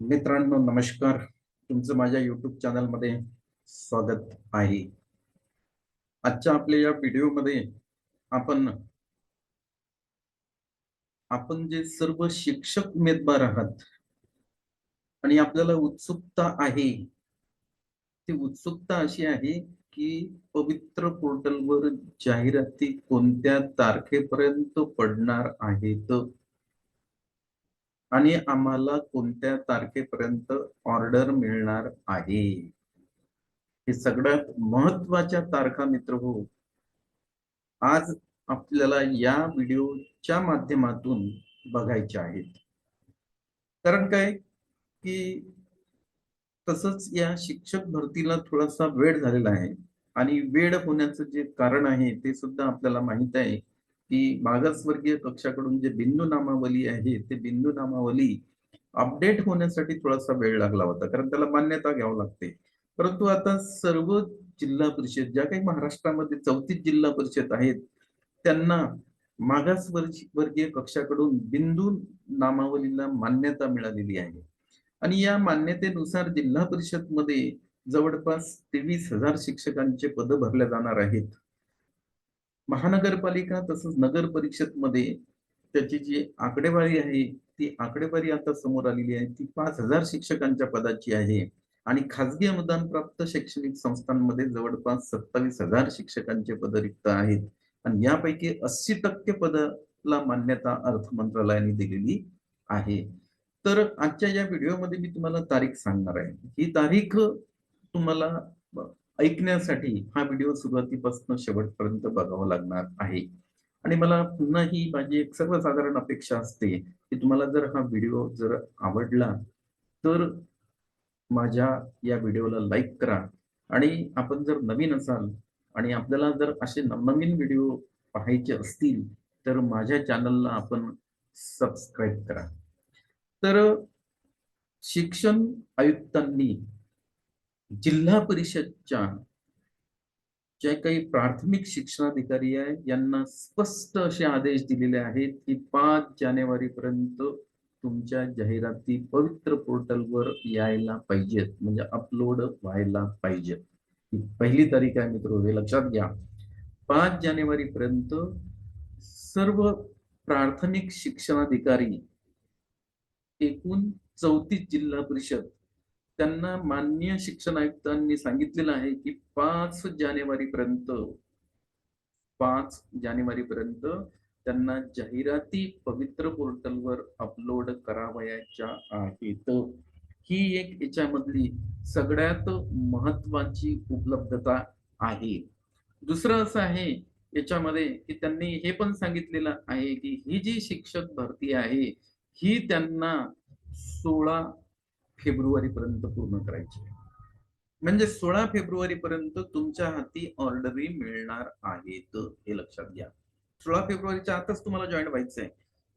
मित्रांनो नमस्कार. तुमचं माझ्या युट्यूब चॅनलमध्ये स्वागत आहे. आजच्या आपल्या या व्हिडिओमध्ये आपण आपण जे सर्व शिक्षक उमेदवार आहात आणि आपल्याला उत्सुकता आहे ती उत्सुकता अशी आहे की पवित्र पोर्टलवर जाहिराती कोणत्या तारखेपर्यंत पडणार आहेत? आणि आम्हाला कोणत्या तारखेपर्यंत ऑर्डर मिळणार आहे? हे सगळ्यात महत्त्वाच्या तारखा मित्र हो. आज आपल्याला या व्हिडिओच्या माध्यमातून बघायच्या आहेत. कारण काय? की तसंच या शिक्षक भरतीला थोडासा वेळ झालेला आहे आणि वेळ होण्याचं जे कारण आहे ते सुद्धा आपल्याला माहीत आहे. की मागासवर्गीय कक्षाकडून जे बिंदू नामावली आहे ते बिंदू नामावली अपडेट होण्यासाठी थोडासा वेळ लागला होता कारण त्याला मान्यता घ्यावं लागते. परंतु आता सर्व जिल्हा परिषद ज्या काही महाराष्ट्रामध्ये चौतीस जिल्हा परिषद आहेत त्यांना मागासवर्गीय कक्षाकडून बिंदू नामावलीला मान्यता मिळालेली आहे. आणि या मान्यतेनुसार जिल्हा परिषदमध्ये जवळपास तेवीस हजार शिक्षकांचे पद भरल्या जाणार आहेत. महानगरपालिका तसंच नगर परिषदमध्ये त्याची जी आकडेवारी आहे ती आकडेवारी आता समोर आलेली आहे. ती पाच हजार शिक्षकांच्या पदाची आहे आणि खाजगी अनुदान प्राप्त शैक्षणिक संस्थांमध्ये जवळपास सत्तावीस हजार शिक्षकांचे पद रिक्त आहेत. आणि यापैकी अस्सी टक्के पदाला मान्यता अर्थ मंत्रालयाने दिलेली आहे. तर आजच्या या व्हिडिओमध्ये मी तुम्हाला तारीख सांगणार आहे. ही तारीख तुम्हाला ऐकण्यासाठी हा व्हिडिओ सुरुवातीपासून शेवटपर्यंत बघावा लागणार आहे. आणि मला पुन्हा ही माझी एक सर्वसाधारण अपेक्षा असते की तुम्हाला जर हा व्हिडिओ जर आवडला तर माझ्या या व्हिडिओला लाईक करा. आणि आपण जर नवीन असाल आणि आपल्याला जर असे नवनवीन व्हिडिओ पाहायचे असतील तर माझ्या चॅनलला आपण सबस्क्राईब करा. तर शिक्षण आयुक्तांनी जिल्हा परिषदच्या जे काही प्राथमिक शिक्षणाधिकारी आहे यांना स्पष्ट असे आदेश दिलेले आहेत की पाच जानेवारी पर्यंत तुमच्या जाहिराती पवित्र पोर्टलवर यायला पाहिजेत म्हणजे अपलोड व्हायला पाहिजेत. ही पहिली तारीख आहे मित्र हे लक्षात घ्या. पाच जानेवारी पर्यंत सर्व प्राथमिक शिक्षणाधिकारी एकूण चौतीस जिल्हा परिषद त्यांना मान्य शिक्षण आयुक्तांनी सांगितलेलं आहे की पाच जानेवारी पर्यंत पाच जानेवारी पर्यंत त्यांना जाहिराती पवित्र पोर्टलवर अपलोड करावयाच्या आहेत. ही एक याच्यामधली सगळ्यात महत्वाची उपलब्धता आहे. दुसरं असं आहे याच्यामध्ये की त्यांनी हे पण सांगितलेलं आहे की ही जी शिक्षक भरती आहे ही त्यांना सोळा फेब्रुवारी पर्यंत पूर्ण करायची म्हणजे सोळा फेब्रुवारी पर्यंत तुमच्या हाती ऑर्डरी मिळणार आहेत हे लक्षात घ्या. सोळा फेब्रुवारीच्या आताच तुम्हाला जॉईन व्हायचं आहे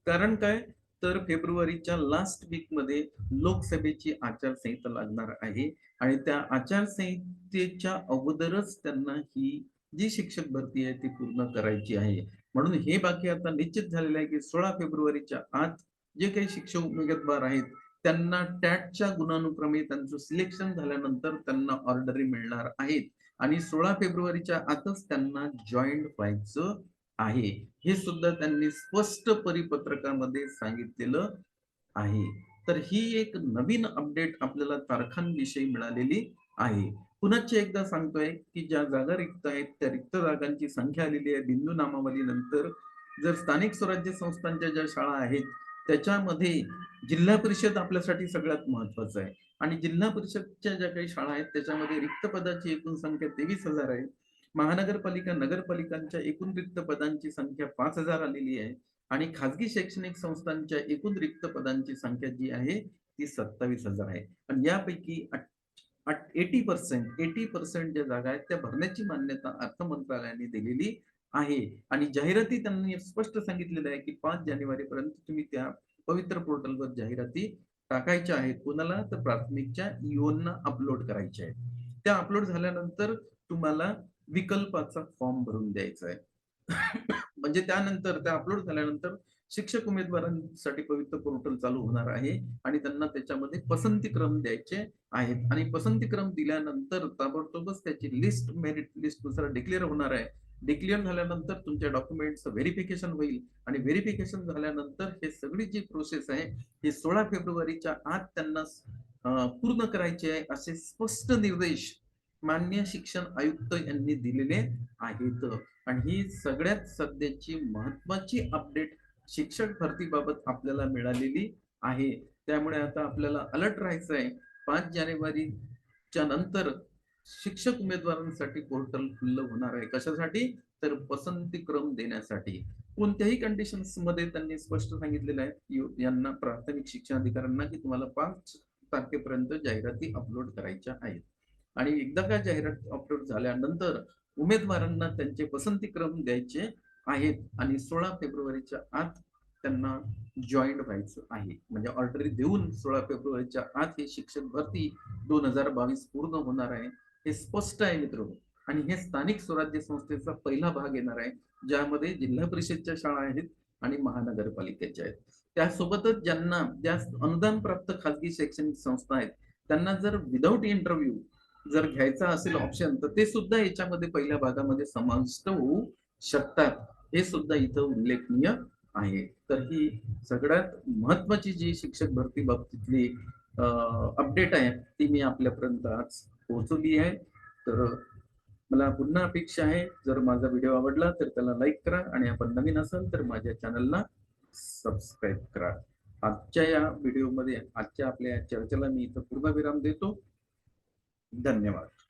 कारण काय? तर फेब्रुवारीच्या लास्ट वीकमध्ये लोकसभेची आचारसंहिता लागणार आहे आणि त्या आचारसंहितेच्या अगोदरच त्यांना ही जी शिक्षक भरती आहे ती पूर्ण करायची आहे. म्हणून हे बाकी आता निश्चित झालेलं आहे की सोळा फेब्रुवारीच्या आत जे काही शिक्षक उमेदवार आहेत त्यांना टॅटच्या गुणानुक्रमे त्यांचं सिलेक्शन झाल्यानंतर त्यांना ऑर्डरी मिळणार आहेत. आणि सोळा फेब्रुवारीच्या आतच त्यांना जॉईंट व्हायचं आहे. हे सुद्धा त्यांनी स्पष्ट परिपत्रकामध्ये सांगितलेलं आहे. तर ही एक नवीन अपडेट आपल्याला तारखांविषयी मिळालेली आहे. पुनश्च एकदा सांगतोय की ज्या जागा रिक्त आहेत त्या रिक्त जागांची संख्या आलेली आहे. बिंदू नामावली नंतर जर स्थानिक स्वराज्य संस्थांच्या ज्या शाळा आहेत त्याच्यामध्ये जिल्हा परिषद आपल्यासाठी सगळ्यात महत्वाचं आहे. आणि जिल्हा परिषदच्या ज्या काही शाळा आहेत त्याच्यामध्ये रिक्त पदाची एकूण संख्या तेवीस हजार आहे. महानगरपालिका नगरपालिकांच्या एकूण रिक्त पदांची संख्या पाच हजार आलेली आहे. आणि खाजगी शैक्षणिक संस्थांच्या एकूण रिक्त पदांची संख्या जी आहे ती सत्तावीस हजार आहे. आणि यापैकी एटी पर्सेंट एटी पर्सेंट ज्या जागा आहेत त्या भरण्याची मान्यता अर्थ मंत्रालयाने दिलेली आहे. आणि जाहिराती त्यांनी स्पष्ट सांगितलेलं आहे की पाच जानेवारी पर्यंत तुम्ही त्या पवित्र पोर्टलवर जाहिराती टाकायच्या आहेत. कोणाला? तर प्राथमिकच्या इओना अपलोड करायच्या आहेत. त्या अपलोड झाल्यानंतर तुम्हाला विकल्पाचा फॉर्म भरून द्यायचा आहे. म्हणजे त्यानंतर त्या अपलोड झाल्यानंतर शिक्षक उमेदवारांसाठी पवित्र पोर्टल चालू होणार आहे आणि त्यांना त्याच्यामध्ये पसंती क्रम द्यायचे आहेत. आणि पसंती क्रम दिल्यानंतर ताबडतोबच त्याची लिस्ट मेरिट लिस्टनुसार डिक्लेअर होणार आहे. डिक्लेअर झाल्यानंतर तुमच्या डॉक्युमेंटचं व्हेरिफिकेशन होईल. आणि व्हेरिफिकेशन झाल्यानंतर हे सगळी जी प्रोसेस आहे ही सोळा फेब्रुवारीच्या आत त्यांना पूर्ण करायची आहे असे स्पष्ट निर्देश मान्य शिक्षण आयुक्त यांनी दिलेले आहेत. आणि ही सगळ्यात सध्याची महत्वाची अपडेट शिक्षक भरतीबाबत आपल्याला मिळालेली आहे. त्यामुळे आता आपल्याला अलर्ट राहायचं आहे पाच जानेवारीच्या नंतर शिक्षक उमेदवारांसाठी पोर्टल खुल्लं होणार आहे. कशासाठी? तर पसंती क्रम देण्यासाठी. कोणत्याही कंडिशन्समध्ये त्यांनी स्पष्ट सांगितलेलं आहे. यांना प्राथमिक शिक्षण अधिकाऱ्यांना की तुम्हाला पाच तारखेपर्यंत जाहिराती अपलोड करायच्या आहेत. आणि एकदा का जाहिरात अपलोड झाल्यानंतर उमेदवारांना त्यांचे पसंती क्रम द्यायचे आहेत आणि सोळा फेब्रुवारीच्या आत त्यांना जॉईंट व्हायचं आहे. म्हणजे ऑर्डर देऊन सोळा फेब्रुवारीच्या आत हे शिक्षक भरती दोन हजार बावीस पूर्ण होणार आहे. हे स्पष्ट आहे मित्र. आणि हे स्थानिक स्वराज्य संस्थेचा पहिला भाग येणार आहे ज्यामध्ये जिल्हा परिषदच्या शाळा आहेत आणि महानगरपालिकेच्या आहेत. त्यासोबतच ज्यांना ज्या अनुदान प्राप्त खाजगी शैक्षणिक संस्था आहेत त्यांना जर विदाऊट इंटरव्ह्यू जर घ्यायचा असेल ऑप्शन तर ते सुद्धा याच्यामध्ये पहिल्या भागामध्ये समाविष्ट होऊ शकतात. हे सुद्धा इथं उल्लेखनीय आहे. तर ही सगळ्यात महत्वाची जी शिक्षक भरती बाबतीतली अपडेट आहे ती मी आपल्यापर्यंत आज पोहोचवली आहे. तर मला पुन्हा अपेक्षा आहे जर माझा व्हिडिओ आवडला तर त्याला लाईक करा आणि आपण नवीन असाल तर माझ्या चॅनलला सबस्क्राईब करा. आजच्या या व्हिडिओमध्ये आजच्या आपल्या चर्चेला मी इथं पूर्णविराम देतो. धन्यवाद.